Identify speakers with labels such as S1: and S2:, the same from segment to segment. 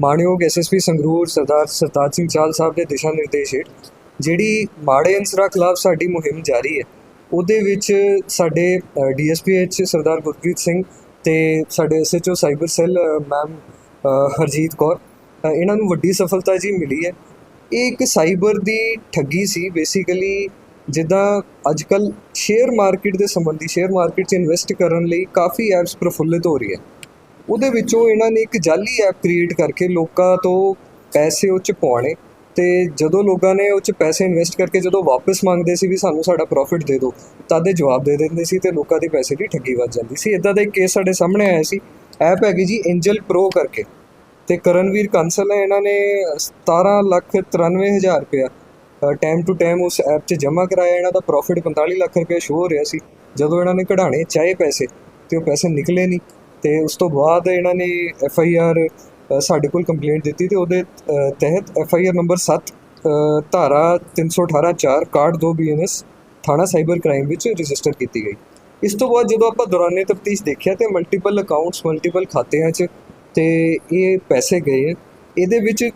S1: ਮਾਣਯੋਗ ਐਸਐਸਪੀ ਸੰਗਰੂਰ ਸਰਦਾਰ ਸਰਤਾਜ ਸਿੰਘ ਚਾਲ ਸਾਹਿਬ ਦੇ ਦਿਸ਼ਾ ਨਿਰਦੇਸ਼ ਹੇਠ ਜਿਹੜੀ ਮਾੜੇ ਅਨਸਰਾਂ ਖਿਲਾਫ ਸਾਡੀ ਮੁਹਿੰਮ ਜਾਰੀ ਹੈ, ਉਹਦੇ ਵਿੱਚ ਸਾਡੇ ਡੀਐਸਪੀਐਚ ਸਰਦਾਰ ਗੁਰਪ੍ਰੀਤ ਸਿੰਘ ਤੇ ਸਾਡੇ SHO cyber cell ma'am Harjeet Kaur ਇਹਨਾਂ ਨੂੰ ਵੱਡੀ ਸਫਲਤਾ ਜੀ ਮਿਲੀ ਹੈ। ਇਹ ਇੱਕ ਸਾਈਬਰ ਦੀ ਠੱਗੀ ਸੀ। ਬੇਸਿਕਲੀ ਜਿੱਦਾਂ ਅੱਜਕੱਲ ਸ਼ੇਅਰ ਮਾਰਕੀਟ ਦੇ ਸੰਬੰਧੀ, ਸ਼ੇਅਰ ਮਾਰਕੀਟ 'ਚ ਇਨਵੈਸਟ ਕਰਨ ਲਈ ਕਾਫੀ ਐਪਸ ਪ੍ਰਫੁੱਲਿਤ ਹੋ ਰਹੀ ਹੈ। ਉਹਦੇ ਵਿੱਚੋਂ ਇਹਨਾਂ ਨੇ ਇੱਕ ਜਾਲੀ ਐਪ ਕ੍ਰੀਏਟ ਕਰਕੇ ਲੋਕਾਂ ਤੋਂ ਪੈਸੇ ਉਹ 'ਚ ਪਾਉਣੇ ਤੇ ਜਦੋਂ ਲੋਕਾਂ ਨੇ ਉਹ 'ਚ ਪੈਸੇ ਇਨਵੈਸਟ ਕਰਕੇ ਜਦੋਂ ਵਾਪਸ ਮੰਗਦੇ ਸੀ ਵੀ ਸਾਨੂੰ ਸਾਡਾ ਪ੍ਰੋਫਿਟ ਦੇ ਦਿਓ ਤਾਂ ਦੇ ਜਵਾਬ ਦੇ ਦਿੰਦੇ ਸੀ ਤੇ ਲੋਕਾਂ ਦੇ ਪੈਸੇ ਦੀ ਠੱਗੀ ਵੱਜ ਜਾਂਦੀ ਸੀ। ਇਦਾਂ ਦਾ ਇੱਕ ਕੇਸ ਸਾਡੇ ਸਾਹਮਣੇ ਆਇਆ ਸੀ। ਐਪ ਹੈਗੀ ਜੀ ਐਂਜਲ ਪ੍ਰੋ ਕਰਕੇ। ਤੇ ਕਰਨਵੀਰ ਕੰਸਲ ਹੈ, ਇਹਨਾਂ ਨੇ 17 ਲੱਖ 93 ਹਜ਼ਾਰ ਰੁਪਇਆ ਟਾਈਮ ਟੂ ਟਾਈਮ ਉਸ ਐਪ 'ਚ ਜਮ੍ਹਾਂ ਕਰਾਇਆ। ਇਹਨਾਂ ਦਾ ਪ੍ਰੋਫਿਟ 45 ਲੱਖ ਰੁਪਏ ਸ਼ੋ ਹੋ ਰਿਹਾ ਸੀ। ਜਦੋਂ ਇਹਨਾਂ ਨੇ ਕਢਾਣੇ ਚਾਹੇ ਪੈਸੇ, ਤੇ ਉਹ ਪੈਸੇ ਨਿਕਲੇ ਨਹੀਂ। ਤੇ ਉਸ ਤੋਂ ਬਾਅਦ ਇਹਨਾਂ ਨੇ ਐਫ ਆਈ ਆਰ ਸਾਡੇ ਕੋਲ ਕੰਪਲੇਂਟ ਦਿੱਤੀ ਤੇ ਉਹਦੇ ਤਹਿਤ ਐਫ ਆਈ ਆਰ ਨੰਬਰ 7 ਧਾਰਾ 318 4 ਕਾਰਡ 2 ਬੀਐਨਐਸ ਥਾਣਾ ਸਾਈਬਰ ਕ੍ਰਾਈਮ ਵਿੱਚ ਰਜਿਸਟਰ ਕੀਤੀ ਗਈ। ਇਸ ਤੋਂ ਬਾਅਦ ਜਦੋਂ ਆਪਾਂ ਦੌਰਾਨੇ ਤਫਤੀਸ਼ ਦੇਖਿਆ ਤੇ ਮਲਟੀਪਲ ਅਕਾਊਂਟਸ ਮਲਟੀਪਲ ਖਾਤਿਆਂ 'ਚ ਤੇ ਇਹ ਪੈਸੇ ਗਏ। ਇਹਦੇ ਵਿੱਚ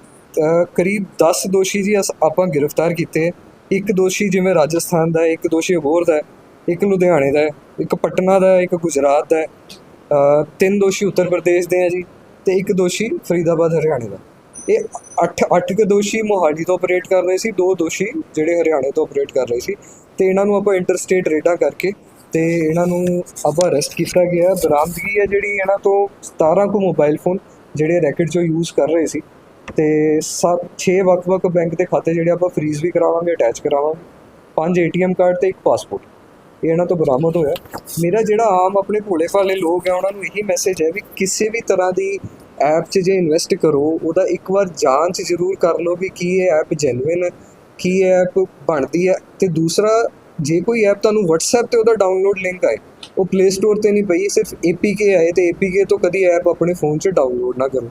S1: ਕਰੀਬ 10 ਦੋਸ਼ੀ ਜੀ ਅਸ- ਆਪਾਂ ਗ੍ਰਿਫਤਾਰ ਕੀਤੇ। ਇੱਕ ਦੋਸ਼ੀ ਜਿਵੇਂ ਰਾਜਸਥਾਨ ਦਾ ਇੱਕ ਦੋਸ਼ੀ ਅਬੋਹਰ ਦਾ ਇੱਕ ਲੁਧਿਆਣੇ ਦਾ ਇੱਕ ਪਟਨਾ ਦਾ ਇੱਕ ਗੁਜਰਾਤ ਦਾ ਤਿੰਨ ਦੋਸ਼ੀ ਉੱਤਰ ਪ੍ਰਦੇਸ਼ ਦੇ ਆ ਜੀ ਤੇ ਇੱਕ ਦੋਸ਼ੀ ਫਰੀਦਾਬਾਦ, ਹਰਿਆਣੇ ਦਾ। ਇਹ 8 8 ਕੁ ਦੋਸ਼ੀ ਮੋਹਾਲੀ ਤੋਂ ਆਪਰੇਟ ਕਰ ਰਹੇ ਸੀ, ਦੋ ਦੋਸ਼ੀ ਜਿਹੜੇ ਹਰਿਆਣੇ ਤੋਂ ਆਪਰੇਟ ਕਰ ਰਹੇ ਸੀ ਤੇ ਇਹਨਾਂ ਨੂੰ ਆਪਾਂ ਇੰਟਰਸਟੇਟ ਰੇਡਾਂ ਕਰਕੇ ਤੇ ਇਹਨਾਂ ਨੂੰ ਆਪਾਂ ਅਰੈਸਟ ਕੀਤਾ ਗਿਆ ਬਰਾਮਦਗੀ ਹੈ ਜਿਹੜੀ ਇਹਨਾਂ ਤੋਂ 17 ਕੁ ਮੋਬਾਈਲ ਫੋਨ ਜਿਹੜੇ ਰੈਕਟ ਜੋ ਯੂਜ਼ ਕਰ ਰਹੇ ਸੀ ਤੇ 7 6 ਵੱਖ-ਵੱਖ ਬੈਂਕ ਦੇ ਖਾਤੇ ਜਿਹੜੇ ਆਪਾਂ ਫ੍ਰੀਜ਼ ਵੀ ਕਰਾਵਾਂਗੇ ਅਟੈਚ ਕਰਾਵਾਂਗੇ। ਪੰਜ ਏਟੀਐਮ ਕਾਰਡ ਤੇ ਇੱਕ ਪਾਸਪੋਰਟ ਇਹ ਇਹਨਾਂ ਤੋਂ ਬਰਾਮਦ ਹੋਇਆ। ਮੇਰਾ ਜਿਹੜਾ ਆਮ ਆਪਣੇ ਭੋਲੇ ਭਾਲੇ ਲੋਕ ਆ, ਉਹਨਾਂ ਨੂੰ ਇਹੀ ਮੈਸੇਜ ਹੈ ਵੀ ਕਿਸੇ ਵੀ ਤਰ੍ਹਾਂ ਦੀ ਐਪ 'ਚ ਜੇ ਇਨਵੈਸਟ ਕਰੋ, ਉਹਦਾ ਇੱਕ ਵਾਰ ਜਾਂਚ ਜ਼ਰੂਰ ਕਰ ਲਓ ਵੀ ਕੀ ਇਹ ਐਪ ਜੈਨੂਇਨ ਹੈ ਕੀ ਇਹ ਐਪ ਬਣਦੀ ਹੈ। ਤੇ ਦੂਸਰਾ, ਜੇ ਕੋਈ ਐਪ ਤੁਹਾਨੂੰ WhatsApp ਤੇ ਉਹਦਾ ਡਾਊਨਲੋਡ ਲਿੰਕ ਆਏ, ਉਹ Play Store ਤੇ ਨਹੀਂ ਪਈ ਸਿਰਫ APK ਆਏ ਤੇ APK ਤੋਂ ਕਦੀ ਐਪ ਆਪਣੇ ਫੋਨ 'ਚ ਡਾਊਨਲੋਡ ਨਾ ਕਰੋ।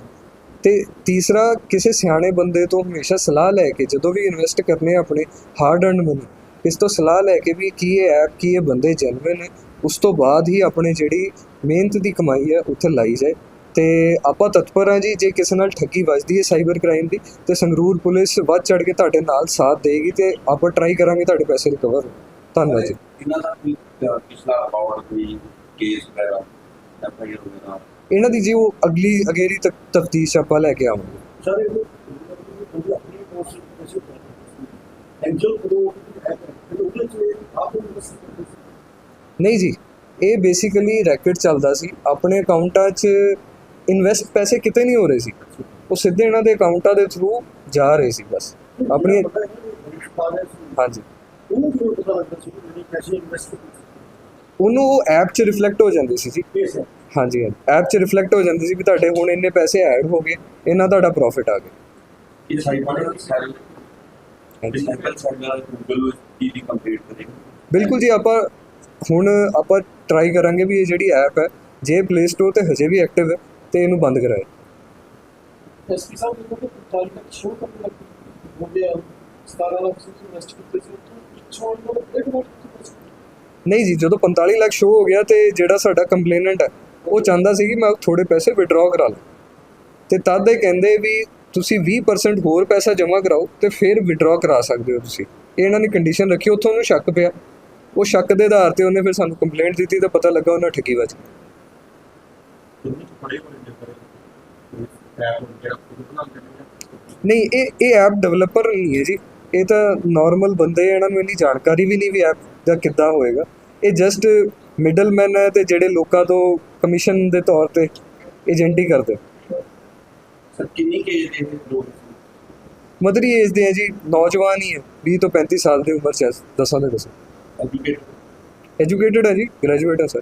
S1: ਤੇ ਤੀਸਰਾ, ਕਿਸੇ ਸਿਆਣੇ ਬੰਦੇ ਤੋਂ ਹਮੇਸ਼ਾ ਸਲਾਹ ਲੈ ਕੇ ਜਦੋਂ ਵੀ ਇਨਵੈਸਟ ਕਰਨੇ ਆਪਣੇ ਹਾਰਡ ਅਰਨ ਮਨੀ ਇਸ ਤੋਂ ਸਲਾਹ ਲੈ ਕੇ ਵੀ ਕੀ ਇਹ ਐਪ ਕੀ ਇਹ ਬੰਦੇ ਜੈਨੂਇਨ ਨੇ ਉਸ ਤੋਂ ਬਾਅਦ ਹੀ ਆਪਣੇ ਜਿਹੜੀ ਮਿਹਨਤ ਦੀ ਕਮਾਈ ਹੈ ਉੱਥੇ ਲਾਈ ਜਾਏ ਤੇ ਆਪਾਂ ਤਤਪਰ ਹਾਂ ਜੀ ਜੇ ਕਿਸੇ ਨਾਲ ਠੱਗੀ ਵੱਜਦੀ ਹੈ ਸਾਈਬਰ ਕ੍ਰਾਈਮ ਦੀ ਤੇ ਸੰਗਰੂਰ ਪੁਲਿਸ ਵੱਧ ਚੜ ਕੇ ਤੁਹਾਡੇ ਨਾਲ ਸਾਥ ਦੇਗੀ ਤੇ ਆਪਾਂ ਟਰਾਈ ਕਰਾਂਗੇ ਤੁਹਾਡੇ ਪੈਸੇ ਰਿਕਵਰ ਧੰਨਵਾਦ ਜੀ
S2: ਇਹਨਾਂ ਦਾ ਪਿਛਲਾ ਰਿਕਾਰਡ ਕੋਈ ਕੇਸ ਵਗੈਰਾ ਐਫ ਆਈ ਆਰ ਵਗੈਰਾ
S1: ਇਹਨਾਂ ਦੀ ਜੀ ਉਹ ਅਗਲੀ ਅਗੇਰੀ ਤਫਤੀਸ਼ ਆਪਾਂ ਲੈ ਕੇ ਆਵਾਂਗੇ
S3: ਸਰ ਇਹ
S1: ਨਹੀਂ ਜੀ, ਇਹ ਬੇਸਿਕਲੀ ਰੈਕਟ ਚੱਲਦਾ ਸੀ। ਆਪਣੇ ਅਕਾਊਂਟਾਂ 'ਚ ਇਨਵੈਸਟ ਪੈਸੇ ਕਿਤੇ ਨਹੀਂ ਹੋ ਰਹੇ ਸੀ। ਉਹ ਸਿੱਧੇ ਇਹਨਾਂ ਦੇ ਅਕਾਊਂਟਾਂ ਦੇ ਥਰੂ ਜਾ ਰਹੇ ਸੀ ਬਸ। ਆਪਣੀ ਹਾਂਜੀ।
S3: ਉਹਨੂੰ
S1: ਉਹ ਐਪ 'ਚ ਰਿਫਲੈਕਟ ਹੋ ਜਾਂਦੀ ਸੀ ਜੀ। ਹਾਂਜੀ ਐਪ 'ਚ ਰਿਫਲੈਕਟ ਹੋ ਜਾਂਦੀ ਸੀ ਵੀ ਤੁਹਾਡੇ ਹੁਣ ਇੰਨੇ ਪੈਸੇ ਐਡ ਹੋ ਗਏ ਇਹਨਾਂ ਤੁਹਾਡਾ ਪ੍ਰੋਫਿਟ ਆ ਗਿਆ।
S2: ਇਹ ਸਾਈਬਰ ਸੈੱਲ
S1: ਹਾਂਜੀ।
S2: ਗੂਗਲ ਕੀ ਦੀ ਕੰਪਲੀਟ ਕਰੇਗਾ
S1: ਬਿਲਕੁਲ ਜੀ ਆਪਾਂ ਹੁਣ ਆਪਾਂ ਟਰਾਈ ਕਰਾਂਗੇ ਵੀ ਇਹ ਜਿਹੜੀ ਐਪ ਹੈ ਜੇ ਪਲੇ ਸਟੋਰ ਤੇ ਹਜੇ ਵੀ ਐਕਟਿਵ ਹੈ ਤੇ ਇਹਨੂੰ ਬੰਦ ਕਰਾਏ।
S3: ਐਸਪੀ ਸਾਹਿਬ ਨੂੰ ਤਾਂ ਚਾਲੀ ਤੱਕ ਸ਼ੋਅ ਕਰਨ ਲੱਗ ਮੁੰਡੇ 17 ਲੱਖ ਸੀ ਇਨਵੈਸਟ ਕੀਤੇ ਸੀ ਤੋਂ ਛੋੜ ਨੂੰ ਇੱਕ ਵਾਰ
S1: ਨਹੀਂ ਜੀ ਜਦੋਂ 45 ਲੱਖ ਸ਼ੋ ਹੋ ਗਿਆ ਤੇ ਜਿਹੜਾ ਸਾਡਾ ਕੰਪਲੇਨੈਂਟ ਹੈ ਉਹ ਚਾਹੁੰਦਾ ਸੀ ਕਿ ਮੈਂ ਥੋੜੇ ਪੈਸੇ ਵਿਡਰਾਅ ਕਰਾ ਲਾਂ। ਤੇ ਤਦ ਇਹ ਕਹਿੰਦੇ ਵੀ ਤੁਸੀਂ 20% ਹੋਰ ਪੈਸਾ ਜਮ੍ਹਾਂ ਕਰਾਓ ਤੇ ਫਿਰ ਵਿਡਰਾਅ ਕਰਾ ਸਕਦੇ ਹੋ ਤੁਸੀਂ। ਇਹ ਇਹਨਾਂ ਨੇ ਕੰਡੀਸ਼ਨ ਰੱਖੀ, ਉੱਥੋਂ ਉਹਨੂੰ ਸ਼ੱਕ ਪਿਆ। ਉਹ ਸ਼ੱਕ ਦੇ ਆਧਾਰ ਤੇ ਉਹਨੇ ਫਿਰ ਸਾਨੂੰ ਕੰਪਲੇਂਟ ਦਿੱਤੀ ਤਾਂ ਪਤਾ ਲੱਗਾ ਉਹਨਾਂ ਠੱਗੀ ਵੱਜ ਨਹੀਂ, ਇਹ ਇਹ ਐਪ ਡਿਵੈਲਪਰ ਨਹੀਂ ਹੈ ਜੀ। ਇਹ ਤਾਂ ਨਾਰਮਲ ਬੰਦੇ ਇਹਨਾਂ ਨੂੰ ਇੰਨੀ ਜਾਣਕਾਰੀ ਵੀ ਨਹੀਂ ਵੀ ਐਪ ਦਾ ਕਿੱਦਾਂ ਹੋਏਗਾ। ਇਹ ਜਸਟ ਮਿਡਲਮੈਨ ਹੈ ਤੇ ਜਿਹੜੇ ਲੋਕਾਂ ਤੋਂ ਕਮਿਸ਼ਨ ਦੇ ਤੌਰ ਤੇ ਏਜੰਟੀ ਕਰਦੇ।
S2: ਸਰ ਕਿੰਨੀ ਕੇਸ ਦੇ ਲੋਕ
S1: ਮਦਰੀ ਏਜ ਦੇ ਹੈ ਜੀ ਨੌਜਵਾਨ ਹੀ ਹੈ 20 ਤੋਂ 35 ਸਾਲ ਦੀ ਉਮਰ ਚ ਹੈ, ਦਸਾਂ ਦੇ ਦਸਾਂ।
S2: ਐਜੂਕੇਟ
S1: ਐਜੂਕੇਟਡ ਹੈ ਜੀ ਗ੍ਰੈਜੂਏਟ ਹੈ ਸਰ